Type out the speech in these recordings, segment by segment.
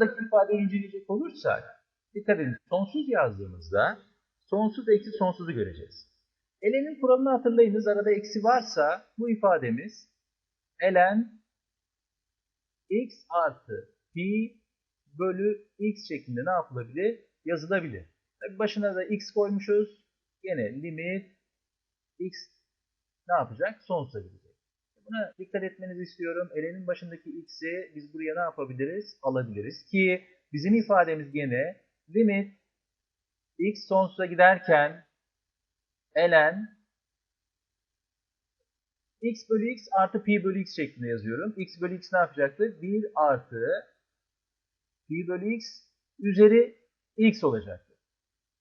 buradaki ifadeyi inceleyecek olursak dikkat edin sonsuz yazdığımızda sonsuz eksi sonsuzu göreceğiz. Elenin kuralını hatırlayınız. Arada eksi varsa bu ifademiz elen x artı pi bölü x şeklinde ne yapılabilir? Yazılabilir. Tabii başına da x koymuşuz. Yine limit x ne yapacak? Sonsuza gidecek. Buna dikkat etmenizi istiyorum. Elenin başındaki x'i biz buraya ne yapabiliriz? Alabiliriz. Ki bizim ifademiz gene limit x sonsuza giderken elen x bölü x artı pi bölü x şeklinde yazıyorum. x bölü x ne yapacaktı? 1 artı pi bölü x üzeri x olacaktı.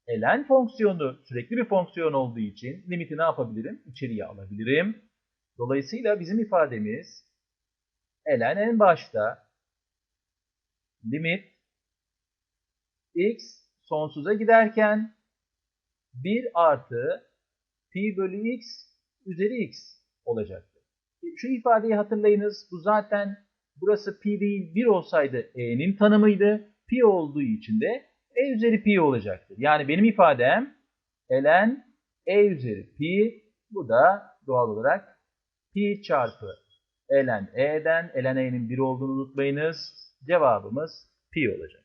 Elen fonksiyonu sürekli bir fonksiyon olduğu için limiti ne yapabilirim? İçeriye alabilirim. Dolayısıyla bizim ifademiz elen en başta limit x sonsuza giderken 1 artı pi bölü x üzeri x olacaktır. Şu ifadeyi hatırlayınız. Bu zaten burası pi değil 1 olsaydı e'nin tanımıydı. Pi olduğu için de e üzeri pi olacaktır. Yani benim ifadem ln e üzeri pi. Bu da doğal olarak pi çarpı ln e'den ln e'nin 1 olduğunu unutmayınız. Cevabımız pi olacak.